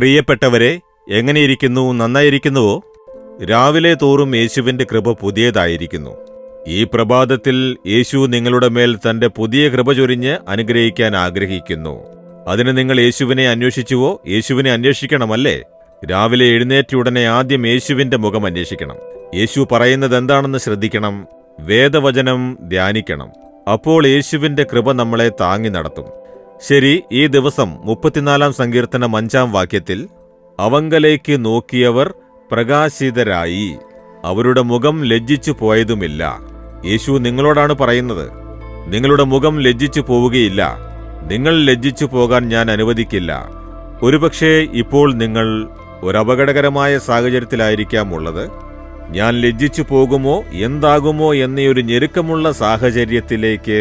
പ്രിയപ്പെട്ടവരെ എങ്ങനെയിരിക്കുന്നു? നന്നായിരിക്കുന്നുവോ? രാവിലെ തോറും യേശുവിന്റെ കൃപ പുതിയതായിരിക്കുന്നു. ഈ പ്രഭാതത്തിൽ യേശു നിങ്ങളുടെ മേൽ തന്റെ പുതിയ കൃപ ചൊരിഞ്ഞ് അനുഗ്രഹിക്കാൻ ആഗ്രഹിക്കുന്നു. അതിന് നിങ്ങൾ യേശുവിനെ അന്വേഷിച്ചുവോ? യേശുവിനെ അന്വേഷിക്കണമല്ലേ? രാവിലെ എഴുന്നേറ്റ ഉടനെ ആദ്യം യേശുവിന്റെ മുഖം അന്വേഷിക്കണം. യേശു പറയുന്നത് എന്താണെന്ന് ശ്രദ്ധിക്കണം. വേദവചനം ധ്യാനിക്കണം. അപ്പോൾ യേശുവിന്റെ കൃപ നമ്മളെ താങ്ങി നടത്തും. ശരി ഈ ദിവസം മുപ്പത്തിനാലാം സങ്കീർത്തനം അഞ്ചാം വാക്യത്തിൽ അവങ്കലേക്ക് നോക്കിയവർ പ്രകാശിതരായി അവരുടെ മുഖം ലജ്ജിച്ചു പോയതുമില്ല. യേശു നിങ്ങളോടാണ് പറയുന്നത് നിങ്ങളുടെ മുഖം ലജ്ജിച്ചു പോവുകയില്ല നിങ്ങൾ ലജ്ജിച്ചു പോകാൻ ഞാൻ അനുവദിക്കില്ല. ഒരുപക്ഷേ ഇപ്പോൾ നിങ്ങൾ ഒരു അപകടകരമായ സാഹചര്യത്തിലായിരിക്കാം ഉള്ളത് ഞാൻ ലജ്ജിച്ചു പോകുമോ എന്താകുമോ എന്നൊരു ഞെരുക്കമുള്ള സാഹചര്യത്തിലേക്ക്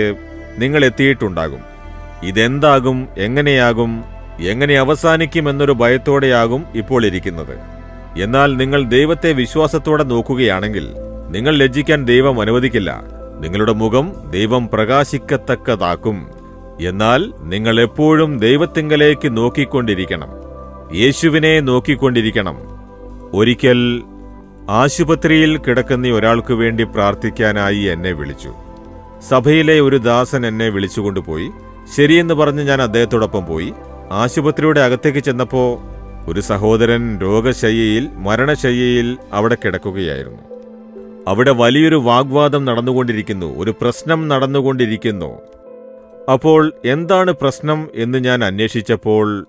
നിങ്ങൾ എത്തിയിട്ടുണ്ടാകും. ഇതെന്താകും എങ്ങനെയാകും എങ്ങനെ അവസാനിക്കും എന്നൊരു ഭയത്തോടെയാകും ഇപ്പോൾ ഇരിക്കുന്നത്. എന്നാൽ നിങ്ങൾ ദൈവത്തെ വിശ്വാസത്തോടെ നോക്കുകയാണെങ്കിൽ നിങ്ങൾ ലജ്ജിക്കാൻ ദൈവം അനുവദിക്കില്ല. നിങ്ങളുടെ മുഖം ദൈവം പ്രകാശിക്കത്തക്കതാക്കും. എന്നാൽ നിങ്ങൾ എപ്പോഴും ദൈവത്തിങ്കലേക്ക് നോക്കിക്കൊണ്ടിരിക്കണം. യേശുവിനെ നോക്കിക്കൊണ്ടിരിക്കണം. ഒരിക്കൽ ആശുപത്രിയിൽ കിടക്കുന്ന ഒരാൾക്കു വേണ്ടി പ്രാർത്ഥിക്കാനായി എന്നെ വിളിച്ചു. സഭയിലെ ഒരു ദാസൻ എന്നെ വിളിച്ചുകൊണ്ടുപോയി. ശരിയെന്ന് പറഞ്ഞ് ഞാൻ അദ്ദേഹത്തോടൊപ്പം പോയി. ആശുപത്രിയുടെ അകത്തേക്ക് ചെന്നപ്പോൾ ഒരു സഹോദരൻ രോഗശയ്യയിൽ മരണശയ്യയിൽ അവിടെ കിടക്കുകയായിരുന്നു. അവിടെ വലിയൊരു വാഗ്വാദം നടന്നുകൊണ്ടിരിക്കുന്നു ഒരു പ്രശ്നം നടന്നുകൊണ്ടിരിക്കുന്നു. അപ്പോൾ എന്താണ് പ്രശ്നം എന്ന് ഞാൻ അന്വേഷിച്ചപ്പോൾ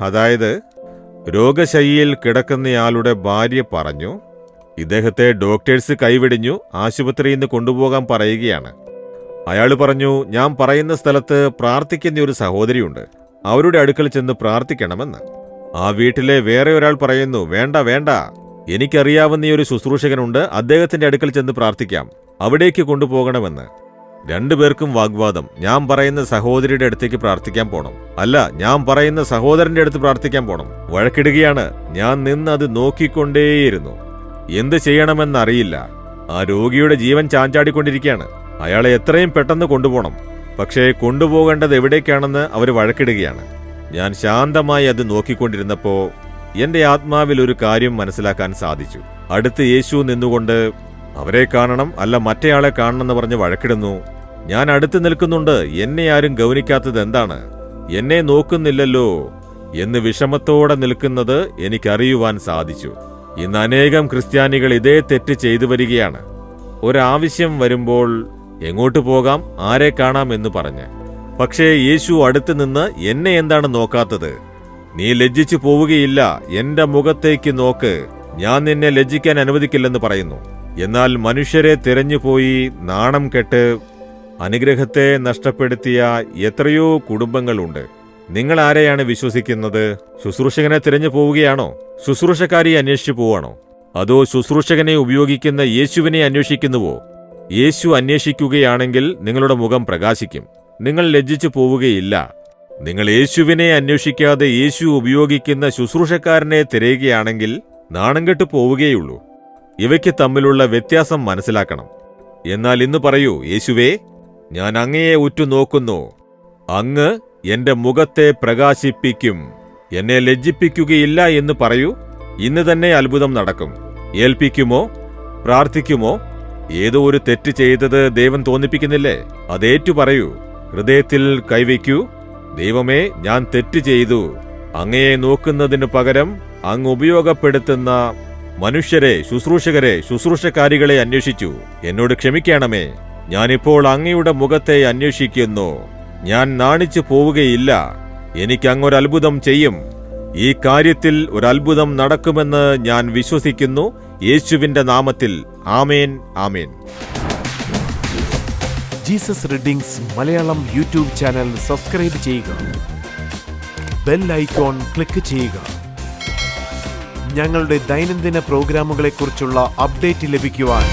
അതായത് രോഗശയ്യയിൽ കിടക്കുന്നയാളുടെ ഭാര്യ പറഞ്ഞു ഇദ്ദേഹത്തെ ഡോക്ടേഴ്സ് കൈവിടിഞ്ഞു ആശുപത്രിയിൽ നിന്ന് കൊണ്ടുപോകാൻ പറയുകയാണ്. അയാൾ പറഞ്ഞു ഞാൻ പറയുന്ന സ്ഥലത്ത് പ്രാർത്ഥിക്കുന്ന ഒരു സഹോദരിയുണ്ട്. അവരുടെ അടുക്കൽ ചെന്ന് പ്രാർത്ഥിക്കണമെന്ന്. ആ വീട്ടിലെ വേറെ ഒരാൾ പറയുന്നു വേണ്ട വേണ്ട. എനിക്കറിയാവുന്ന ഈ ഒരു ശുശ്രൂഷകനുണ്ട്. അദ്ദേഹത്തിന്റെ അടുക്കൽ ചെന്ന് പ്രാർത്ഥിക്കാം. അവിടേക്ക് കൊണ്ടുപോകണമെന്ന്. രണ്ടുപേർക്കും വാഗ്വാദം. ഞാൻ പറയുന്ന സഹോദരിയുടെ അടുത്തേക്ക് പ്രാർത്ഥിക്കാൻ പോണം. അല്ല ഞാൻ പറയുന്ന സഹോദരന്റെ അടുത്ത് പ്രാർത്ഥിക്കാൻ പോണം. വഴക്കിടുകയാണ്. ഞാൻ നിന്ന് അത് നോക്കിക്കൊണ്ടേയിരുന്നു. എന്ത് ചെയ്യണമെന്നറിയില്ല ആ രോഗിയുടെ ജീവൻ ചാഞ്ചാടിക്കൊണ്ടിരിക്കുകയാണ്. അയാളെ എത്രയും പെട്ടെന്ന് കൊണ്ടുപോകണം. പക്ഷേ കൊണ്ടുപോകേണ്ടത് എവിടേക്കാണെന്ന് അവർ വഴക്കിടുകയാണ്. ഞാൻ ശാന്തമായി അത് നോക്കിക്കൊണ്ടിരുന്നപ്പോൾ എന്റെ ആത്മാവിൽ ഒരു കാര്യം മനസ്സിലാക്കാൻ സാധിച്ചു. അടുത്ത് യേശു നിന്നുകൊണ്ട് അവരെ കാണണം അല്ല മറ്റേയാളെ കാണണമെന്ന് പറഞ്ഞ് വഴക്കിടുന്നു. ഞാൻ അടുത്ത് നിൽക്കുന്നുണ്ട്. എന്നെ ആരും ഗൗനിക്കാത്തത് എന്താണ്? എന്നെ നോക്കുന്നില്ലല്ലോ. എന്ന് വിഷമത്തോടെ നിൽക്കുന്നത് എനിക്കറിയുവാൻ സാധിച്ചു. ഇന്ന് അനേകം ക്രിസ്ത്യാനികൾ ഇതേ തെറ്റ് ചെയ്തു വരികയാണ്. ഒരാവശ്യം വരുമ്പോൾ എങ്ങോട്ട് പോകാം ആരെ കാണാം എന്ന് പറഞ്ഞ്. പക്ഷേ യേശു അടുത്ത് നിന്ന് എന്നെ എന്താണ് നോക്കാത്തത്? നീ ലജ്ജിച്ചു പോവുകയില്ല എന്റെ മുഖത്തേക്ക് നോക്ക്. ഞാൻ നിന്നെ ലജ്ജിക്കാൻ അനുവദിക്കില്ലെന്ന് പറയുന്നു. എന്നാൽ മനുഷ്യരെ തിരഞ്ഞുപോയി നാണം കെട്ട് അനുഗ്രഹത്തെ നഷ്ടപ്പെടുത്തിയ എത്രയോ കുടുംബങ്ങളുണ്ട്. നിങ്ങൾ ആരെയാണ് വിശ്വസിക്കുന്നത്? ശുശ്രൂഷകനെ തിരഞ്ഞു പോവുകയാണോ ശുശ്രൂഷക്കാരിയെ അന്വേഷിച്ചു പോവാണോ? അതോ ശുശ്രൂഷകനെ ഉപയോഗിക്കുന്ന യേശുവിനെ അന്വേഷിക്കുന്നുവോ? യേശു അന്വേഷിക്കുകയാണെങ്കിൽ നിങ്ങളുടെ മുഖം പ്രകാശിക്കും. നിങ്ങൾ ലജ്ജിച്ചു പോവുകയില്ല. നിങ്ങൾ യേശുവിനെ അന്വേഷിക്കാതെ യേശു ഉപയോഗിക്കുന്ന ശുശ്രൂഷക്കാരനെ തിരയുകയാണെങ്കിൽ നാണം കെട്ടു പോവുകയുള്ളൂ. ഇവയ്ക്ക് തമ്മിലുള്ള വ്യത്യാസം മനസ്സിലാക്കണം. എന്നാൽ ഇന്ന് പറയൂ യേശുവേ ഞാൻ അങ്ങയെ ഉറ്റുനോക്കുന്നു. അങ്ങ് എന്റെ മുഖത്തെ പ്രകാശിപ്പിക്കും. എന്നെ ലജ്ജിപ്പിക്കുകയില്ല എന്ന് പറയൂ. ഇന്ന് തന്നെ അത്ഭുതം നടക്കും. ഏൽപ്പിക്കുമോ? പ്രാർത്ഥിക്കുമോ? ഏതോ ഒരു തെറ്റ് ചെയ്തത് ദൈവം തോന്നിപ്പിക്കുന്നില്ലേ? അതേറ്റു പറയൂ. ഹൃദയത്തിൽ കൈവയ്ക്കൂ. ദൈവമേ ഞാൻ തെറ്റ് ചെയ്തു. അങ്ങയെ നോക്കുന്നതിനു പകരം അങ്ങ് ഉപയോഗപ്പെടുത്തുന്ന മനുഷ്യരെ ശുശ്രൂഷകരെ ശുശ്രൂഷക്കാരികളെ അന്വേഷിച്ചു. എന്നോട് ക്ഷമിക്കണമേ. ഞാനിപ്പോൾ അങ്ങയുടെ മുഖത്തെ അന്വേഷിക്കുന്നു. ഞാൻ നാണിച്ചു പോവുകയില്ല. എനിക്ക് അങ്ങൊരത്ഭുതം ചെയ്യും. ഈ കാര്യത്തിൽ ഒരത്ഭുതം നടക്കുമെന്ന് ഞാൻ വിശ്വസിക്കുന്നു. യേശുവിന്റെ നാമത്തിൽ ആമേൻ ആമേൻ. Jesus readings Malayalam YouTube channel subscribe ചെയ്യുക. ബെൽ ഐക്കോൺ ക്ലിക്ക് ചെയ്യുക. ഞങ്ങളുടെ ദൈനംദിന പ്രോഗ്രാമുകളെക്കുറിച്ചുള്ള അപ്ഡേറ്റ് ലഭിക്കുവാൻ